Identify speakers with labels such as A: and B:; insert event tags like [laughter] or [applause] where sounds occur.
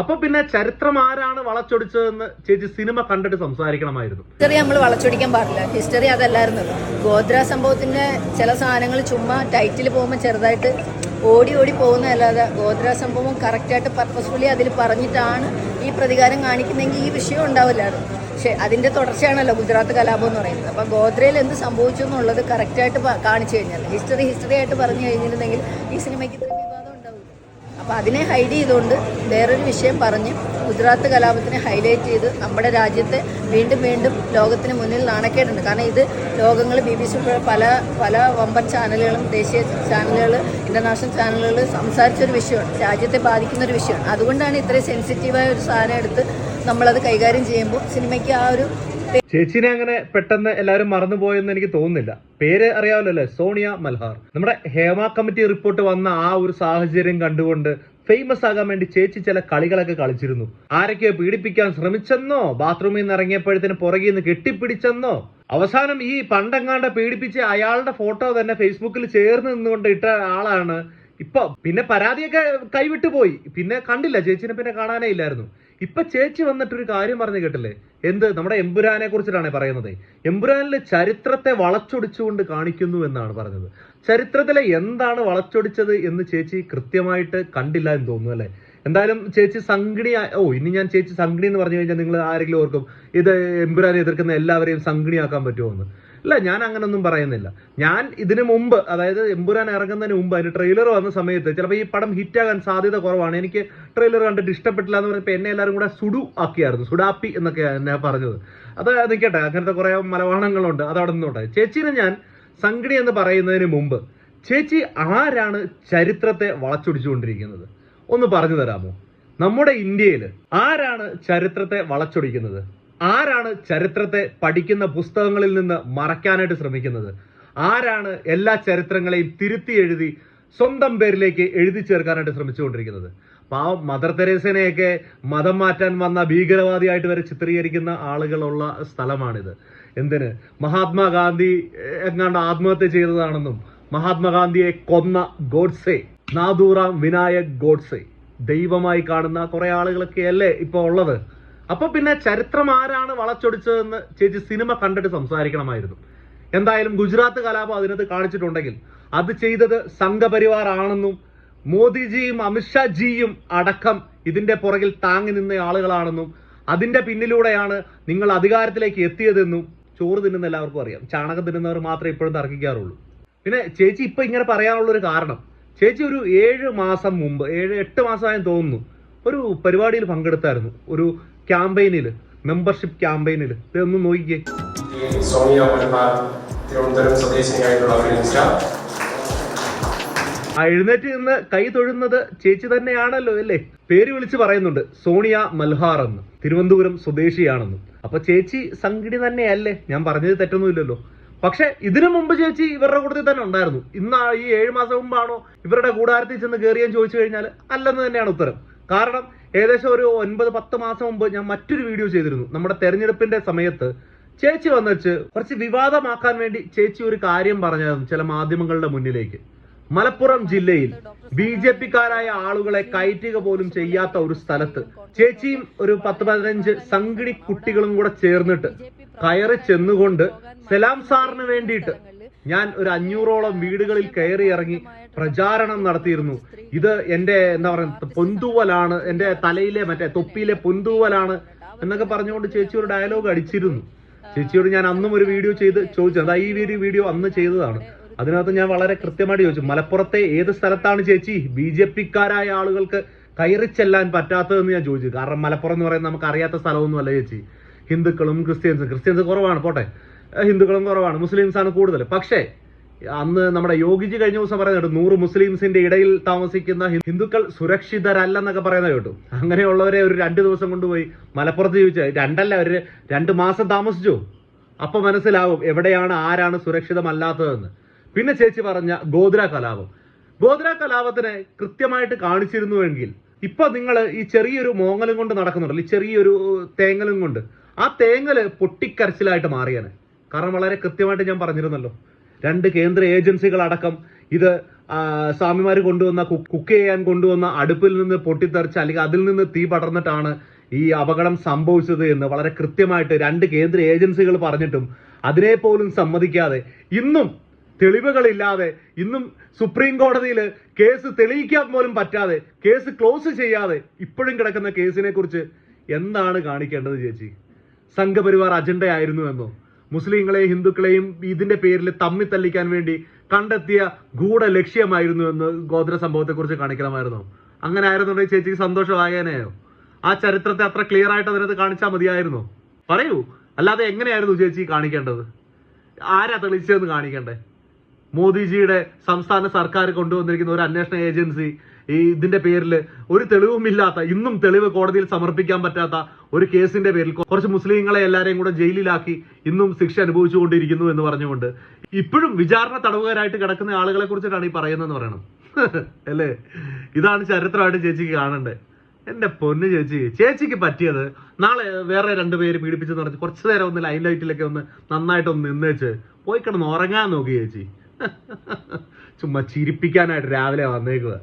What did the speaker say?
A: അപ്പൊ പിന്നെ ചരിത്രം ആരാണ് വളച്ചൊടിച്ചതെന്ന് ചേച്ചി സിനിമ കണ്ടിട്ട് സംസാരിക്കണമായിരുന്നു.
B: ഹിസ്റ്ററി നമ്മൾ വളച്ചൊടിക്കാൻ പാടില്ല. ഹിസ്റ്ററി അതല്ലായിരുന്നു ഗോത്ര സംഭവത്തിന്റെ ചില സാധനങ്ങൾ ചുമ്മാ ടൈറ്റിൽ പോകുമ്പോൾ ചെറുതായിട്ട് ഓടി ഓടി പോകുന്നതല്ലാതെ ഗോത്ര സംഭവം കറക്റ്റായിട്ട് പർപ്പസ്ഫുള്ളി അതിൽ പറഞ്ഞിട്ടാണ് ഈ പ്രതികാരം കാണിക്കുന്നെങ്കിൽ ഈ വിഷയം ഉണ്ടാവില്ലായിരുന്നു. പക്ഷെ അതിന്റെ തുടർച്ചയാണല്ലോ ഗുജറാത്ത് കലാപം എന്ന് പറയുന്നത്. അപ്പോൾ ഗോദ്രയിൽ എന്ത് സംഭവിച്ചു എന്നുള്ളത് കറക്റ്റായിട്ട് കാണിച്ചു കഴിഞ്ഞാൽ ഹിസ്റ്ററി ഹിസ്റ്ററി ആയിട്ട് പറഞ്ഞു കഴിഞ്ഞിരുന്നെങ്കിൽ ഈ സിനിമയ്ക്ക് അപ്പോൾ അതിനെ ഹൈഡ് ചെയ്തുകൊണ്ട് വേറൊരു വിഷയം പറഞ്ഞ് ഗുജറാത്ത് കലാപത്തിനെ ഹൈലൈറ്റ് ചെയ്ത് നമ്മുടെ രാജ്യത്തെ വീണ്ടും വീണ്ടും ലോകത്തിന് മുന്നിൽ നാണക്കേടുണ്ട്. കാരണം ഇത് ലോകങ്ങൾ ബി ബി സി പല പല വമ്പൻ ചാനലുകളും ദേശീയ ചാനലുകൾ ഇന്റർനാഷണൽ ചാനലുകൾ സംസാരിച്ചൊരു വിഷയമാണ്. രാജ്യത്തെ ബാധിക്കുന്ന ഒരു വിഷയമാണ്. അതുകൊണ്ടാണ് ഇത്രയും സെൻസിറ്റീവായ ഒരു സാധനം എടുത്ത് നമ്മളത് കൈകാര്യം ചെയ്യുമ്പോൾ സിനിമയ്ക്ക് ആ ഒരു
A: ചേച്ചിനെ അങ്ങനെ പെട്ടെന്ന് എല്ലാവരും മറന്നുപോയെന്ന് എനിക്ക് തോന്നുന്നില്ല. പേര് അറിയാമല്ലോ സോണിയ മൽഹാർ. നമ്മുടെ ഹേമ കമ്മിറ്റി റിപ്പോർട്ട് വന്ന ആ ഒരു സാഹചര്യം കണ്ടുകൊണ്ട് ഫേമസ് ആകാൻ വേണ്ടി ചേച്ചി ചില കളികളൊക്കെ കളിച്ചിരുന്നു. ആരൊക്കെയോ പീഡിപ്പിക്കാൻ ശ്രമിച്ചെന്നോ ബാത്റൂമിൽ നിന്ന് ഇറങ്ങിയപ്പോഴത്തേന് പുറകിൽ നിന്ന് കെട്ടിപ്പിടിച്ചെന്നോ? അവസാനം ഈ പണ്ടെങ്ങാണ്ട് പീഡിപ്പിച്ച അയാളുടെ ഫോട്ടോ തന്നെ ഫേസ്ബുക്കിൽ ചേർന്ന് നിന്നുകൊണ്ട് ഇട്ട ആളാണ്. ഇപ്പൊ പിന്നെ പരാതിയൊക്കെ കൈവിട്ടു പോയി പിന്നെ കണ്ടില്ല ചേച്ചിനെ പിന്നെ കാണാനേ ഇല്ലായിരുന്നു. ഇപ്പൊ ചേച്ചി വന്നിട്ടൊരു കാര്യം പറഞ്ഞു കേട്ടില്ലേ? എന്ത്? നമ്മുടെ എമ്പുരാനെ കുറിച്ചിട്ടാണ് പറയുന്നത്. എമ്പുരാനിലെ ചരിത്രത്തെ വളച്ചൊടിച്ചുകൊണ്ട് കാണിക്കുന്നു എന്നാണ് പറഞ്ഞത്. ചരിത്രത്തിലെ എന്താണ് വളച്ചൊടിച്ചത് എന്ന് ചേച്ചി കൃത്യമായിട്ട് കണ്ടില്ല എന്ന് തോന്നുന്നു അല്ലെ? എന്തായാലും ചേച്ചി സംഗിണി ഓ ഇനി ഞാൻ ചേച്ചി സംഗിണി എന്ന് പറഞ്ഞു കഴിഞ്ഞാൽ നിങ്ങൾ ആരെങ്കിലും ഓർക്കും. ഇത് എമ്പുരാനെ എതിർക്കുന്ന എല്ലാവരെയും സംഘിണിയാക്കാൻ പറ്റുമോ എന്ന്. ഇല്ല ഞാൻ അങ്ങനൊന്നും പറയുന്നില്ല. ഞാൻ ഇതിനു മുമ്പ് അതായത് എമ്പുരാൻ ഇറങ്ങുന്നതിന് മുമ്പ് അതിന് ട്രെയിലർ വന്ന സമയത്ത് ചിലപ്പോൾ ഈ പടം ഹിറ്റാകാൻ സാധ്യത കുറവാണ്. എനിക്ക് ട്രെയിലർ കണ്ടിട്ട് ഇഷ്ടപ്പെട്ടില്ല എന്ന് പറഞ്ഞപ്പോൾ എന്നെ എല്ലാവരും കൂടെ സുഡു ആക്കിയായിരുന്നു. സുഡാപ്പി എന്നൊക്കെ എന്നെ പറഞ്ഞത്. അത് നിൽക്കട്ടെ അങ്ങനത്തെ കുറേ മലവാണങ്ങളുണ്ട് അത് അവിടെ നിന്നോട്ടെ. ചേച്ചിനെ ഞാൻ സംഗണി എന്ന് പറയുന്നതിന് മുമ്പ് ചേച്ചി ആരാണ് ചരിത്രത്തെ വളച്ചൊടിച്ചുകൊണ്ടിരിക്കുന്നത്? ഒന്ന് പറഞ്ഞു തരാമോ? നമ്മുടെ ഇന്ത്യയിൽ ആരാണ് ചരിത്രത്തെ വളച്ചൊടിക്കുന്നത്? ആരാണ് ചരിത്രത്തെ പഠിക്കുന്ന പുസ്തകങ്ങളിൽ നിന്ന് മറയ്ക്കാനായിട്ട് ശ്രമിക്കുന്നത്? ആരാണ് എല്ലാ ചരിത്രങ്ങളെയും തിരുത്തി എഴുതി സ്വന്തം പേരിലേക്ക് എഴുതി ചേർക്കാനായിട്ട് ശ്രമിച്ചുകൊണ്ടിരിക്കുന്നത്? പാവം മദർ തെരേസനെയൊക്കെ മതം മാറ്റാൻ വന്ന ഭീകരവാദിയായിട്ട് വരെ ചിത്രീകരിക്കുന്ന ആളുകളുള്ള സ്ഥലമാണിത്. എന്തിന്? മഹാത്മാഗാന്ധി എങ്ങാണ്ട് ആത്മഹത്യ ചെയ്തതാണെന്നും മഹാത്മാഗാന്ധിയെ കൊന്ന ഗോഡ്സെ നാദൂറാം വിനായക് ഗോഡ്സെ ദൈവമായി കാണുന്ന കുറെ ആളുകളൊക്കെ അല്ലേ ഇപ്പൊ ഉള്ളത്? അപ്പൊ പിന്നെ ചരിത്രം ആരാണ് വളച്ചൊടിച്ചതെന്ന് ചേച്ചി സിനിമ കണ്ടിട്ട് സംസാരിക്കണമായിരുന്നു. എന്തായാലും ഗുജറാത്ത് കലാപം അതിനകത്ത് കാണിച്ചിട്ടുണ്ടെങ്കിൽ അത് ചെയ്തത് സംഘപരിവാർ ആണെന്നും മോദിജിയും അമിത്ഷാജിയും അടക്കം ഇതിന്റെ പുറകിൽ താങ്ങി നിന്ന ആളുകളാണെന്നും അതിന്റെ പിന്നിലൂടെയാണ് നിങ്ങൾ അധികാരത്തിലേക്ക് എത്തിയതെന്നും ചോറ് തിന്നുന്ന എല്ലാവർക്കും അറിയാം. ചാണകം തിന്നുന്നവർ മാത്രമേ ഇപ്പോഴും തർക്കിക്കാറുള്ളൂ പിന്നെ ചേച്ചി ഇപ്പൊ ഇങ്ങനെ പറയാനുള്ള ഒരു കാരണം ചേച്ചി ഒരു ഏഴ് മാസം മുമ്പ് ഏഴ് എട്ട് മാസമായെന്ന് തോന്നുന്നു ഒരു പരിപാടിയിൽ പങ്കെടുത്തായിരുന്നു. ഒരു ക്യാമ്പയിനിൽ മെമ്പർഷിപ്പ് ക്യാമ്പയിനിൽ ഇതൊന്ന് നോക്കിക്കേ.
C: സോണിയ തിരുവനന്തപുരം സ്വദേശിനിയായിട്ടുള്ള ഒരു ഇൻസ്റ്റ.
A: ആ എഴുന്നേറ്റ് നിന്ന് കൈ തൊഴുന്നത് ചേച്ചി തന്നെയാണല്ലോ അല്ലേ? പേര് വിളിച്ച് പറയുന്നുണ്ട് സോണിയ മൽഹാർ എന്ന്. തിരുവനന്തപുരം സ്വദേശിയാണെന്ന്. അപ്പൊ ചേച്ചി സംഗിണി തന്നെയല്ലേ? ഞാൻ പറഞ്ഞത് തെറ്റൊന്നുമില്ലല്ലോ. പക്ഷെ ഇതിനു മുമ്പ് ചേച്ചി ഇവരുടെ കൂട്ടത്തിൽ തന്നെ ഉണ്ടായിരുന്നു. ഇന്ന് ഈ ഏഴ് മാസം മുമ്പാണോ ഇവരുടെ കൂടാരത്തിൽ ചെന്ന് കയറിയാൻ ചോദിച്ചു കഴിഞ്ഞാൽ അല്ലെന്ന് തന്നെയാണ് ഉത്തരം. കാരണം ഏകദേശം ഒരു ഒൻപത് പത്ത് മാസം മുമ്പ് ഞാൻ മറ്റൊരു വീഡിയോ ചെയ്തിരുന്നു. നമ്മുടെ തെരഞ്ഞെടുപ്പിന്റെ സമയത്ത് ചേച്ചി വന്നിച്ച് കുറച്ച് വിവാദമാക്കാൻ വേണ്ടി ചേച്ചി ഒരു കാര്യം പറഞ്ഞായിരുന്നു ചില മാധ്യമങ്ങളുടെ മുന്നിലേക്ക്. മലപ്പുറം ജില്ലയിൽ ബി ജെ പിക്കാരായ ആളുകളെ കയറ്റുക പോലും ചെയ്യാത്ത ഒരു സ്ഥലത്ത് ചേച്ചിയും ഒരു പത്ത് പതിനഞ്ച് സംഗിണി കുട്ടികളും കൂടെ ചേർന്നിട്ട് കയറി ചെന്നുകൊണ്ട് സലാം സാറിന് വേണ്ടിയിട്ട് ഞാൻ ഒരു അഞ്ഞൂറോളം വീടുകളിൽ കയറി ഇറങ്ങി പ്രചാരണം നടത്തിയിരുന്നു. ഇത് എന്റെ എന്താ പറയുക പൊന്തൂവലാണ് എന്റെ തലയിലെ മറ്റേ തൊപ്പിയിലെ പൊന്തൂവലാണ് എന്നൊക്കെ പറഞ്ഞുകൊണ്ട് ചേച്ചി ഒരു ഡയലോഗ് അടിച്ചിരുന്നു. ചേച്ചിയോട് ഞാൻ അന്നും ഒരു വീഡിയോ ചെയ്ത് ചോദിച്ചു. അതാ ഈ ഒരു വീഡിയോ അന്ന് ചെയ്തതാണ്. അതിനകത്ത് ഞാൻ വളരെ കൃത്യമായിട്ട് ചോദിച്ചു. മലപ്പുറത്തെ ഏത് സ്ഥലത്താണ് ചേച്ചി ബി ജെ പിക്കാരായ ആളുകൾക്ക് കയറി ചെല്ലാൻ പറ്റാത്തതെന്ന് ഞാൻ ചോദിച്ചു. കാരണം മലപ്പുറം എന്ന് പറയുന്നത് നമുക്ക് അറിയാത്ത സ്ഥലമൊന്നുമല്ല ചേച്ചി. ഹിന്ദുക്കളും ക്രിസ്ത്യൻസും. ക്രിസ്ത്യൻസ് കുറവാണ്. പോട്ടെ. ഹിന്ദുക്കളും കുറവാണ്. മുസ്ലിംസാണ് കൂടുതൽ. പക്ഷേ അന്ന് നമ്മുടെ യോഗിജി കഴിഞ്ഞ ദിവസം പറയുന്നത് കേട്ടു. നൂറ് മുസ്ലിംസിന്റെ ഇടയിൽ താമസിക്കുന്ന ഹിന്ദുക്കൾ സുരക്ഷിതരല്ലെന്നൊക്കെ പറയുന്നത് കേട്ടു. അങ്ങനെയുള്ളവരെ ഒരു രണ്ട് ദിവസം കൊണ്ടുപോയി മലപ്പുറത്ത് ചോദിച്ചാൽ രണ്ടല്ല ഒരു രണ്ട് മാസം താമസിച്ചു. അപ്പൊ മനസ്സിലാവും എവിടെയാണ് ആരാണ് സുരക്ഷിതമല്ലാത്തതെന്ന്. പിന്നെ ചേച്ചി പറഞ്ഞ ഗോദ്ര കലാപം. ഗോദ്ര കലാപത്തിനെ കൃത്യമായിട്ട് കാണിച്ചിരുന്നുവെങ്കിൽ ഇപ്പൊ നിങ്ങൾ ഈ ചെറിയൊരു മോങ്ങലും കൊണ്ട് നടക്കുന്നുണ്ടല്ലോ ഈ ചെറിയൊരു തേങ്ങലും കൊണ്ട് ആ തേങ്ങൽ പൊട്ടിക്കരച്ചിലായിട്ട് മാറിയാണ് കാരണം വളരെ കൃത്യമായിട്ട് ഞാൻ പറഞ്ഞിരുന്നല്ലോ. രണ്ട് കേന്ദ്ര ഏജൻസികളടക്കം ഇത് സ്വാമിമാർ കൊണ്ടുവന്ന കുക്ക് ചെയ്യാൻ കൊണ്ടുവന്ന അടുപ്പിൽ നിന്ന് പൊട്ടിത്തെറിച്ച് അല്ലെങ്കിൽ അതിൽ നിന്ന് തീ പടർന്നിട്ടാണ് ഈ അപകടം സംഭവിച്ചത് എന്ന് വളരെ കൃത്യമായിട്ട് രണ്ട് കേന്ദ്ര ഏജൻസികൾ പറഞ്ഞിട്ടും അതിനെ പോലും സമ്മതിക്കാതെ ഇന്നും തെളിവുകളില്ലാതെ ഇന്നും സുപ്രീം കോടതിയിൽ കേസ് തെളിയിക്കാൻ പോലും പറ്റാതെ കേസ് ക്ലോസ് ചെയ്യാതെ ഇപ്പോഴും കിടക്കുന്ന കേസിനെ കുറിച്ച് എന്താണ് കാണിക്കേണ്ടത് ചേച്ചി? സംഘപരിവാർ അജണ്ടയായിരുന്നു എന്നോ? മുസ്ലിങ്ങളെയും ഹിന്ദുക്കളെയും ഇതിന്റെ പേരിൽ തമ്മി തല്ലിക്കാൻ വേണ്ടി കണ്ടെത്തിയ ഗൂഢ ലക്ഷ്യമായിരുന്നു എന്ന് ഗോത്ര സംഭവത്തെക്കുറിച്ച് കാണിക്കണമായിരുന്നു. അങ്ങനെ ആയിരുന്നുണ്ടെങ്കിൽ ചേച്ചിക്ക് സന്തോഷമായേനെയോ? ആ ചരിത്രത്തെ അത്ര ക്ലിയർ ആയിട്ട് അതിനകത്ത് കാണിച്ചാൽ മതിയായിരുന്നു. പറയൂ. അല്ലാതെ എങ്ങനെയായിരുന്നു ചേച്ചി കാണിക്കേണ്ടത്? ആരാ തെളിച്ചതെന്ന് കാണിക്കണ്ടേ? മോദിജിയുടെ സംസ്ഥാന സർക്കാർ കൊണ്ടുവന്നിരിക്കുന്ന ഒരു അന്വേഷണ ഏജൻസി ഈ ഇതിന്റെ പേരിൽ ഒരു തെളിവുമില്ലാത്ത ഇന്നും തെളിവ് കോടതിയിൽ സമർപ്പിക്കാൻ പറ്റാത്ത ഒരു കേസിന്റെ പേരിൽ കുറച്ച് മുസ്ലിങ്ങളെ എല്ലാരെയും കൂടെ ജയിലിലാക്കി ഇന്നും ശിക്ഷ അനുഭവിച്ചുകൊണ്ടിരിക്കുന്നു എന്ന് പറഞ്ഞുകൊണ്ട് ഇപ്പോഴും വിചാരണ തടവുകാരായിട്ട് കിടക്കുന്ന ആളുകളെ കുറിച്ചിട്ടാണ് ഈ പറയുന്നതെന്ന് പറയണം. [laughs] അല്ലേ? ഇതാണ് ചരിത്രമായിട്ട് ചേച്ചിക്ക് കാണണ്ടേ. എന്റെ പൊന്ന് ചേച്ചി. ചേച്ചിക്ക് പറ്റിയത് നാളെ വേറെ രണ്ടുപേര് പീഡിപ്പിച്ചെന്ന് പറഞ്ഞ് കുറച്ചു നേരം ഒന്ന് ലൈൻ ലൈറ്റിലൊക്കെ ഒന്ന് നന്നായിട്ടൊന്ന് നിന്നേച്ച് പോയി കിടന്ന് ഉറങ്ങാൻ നോക്കി ചേച്ചി. [laughs] ചുമ്മാ ചിരിപ്പിക്കാനായിട്ട് രാവിലെ വന്നേക്കുക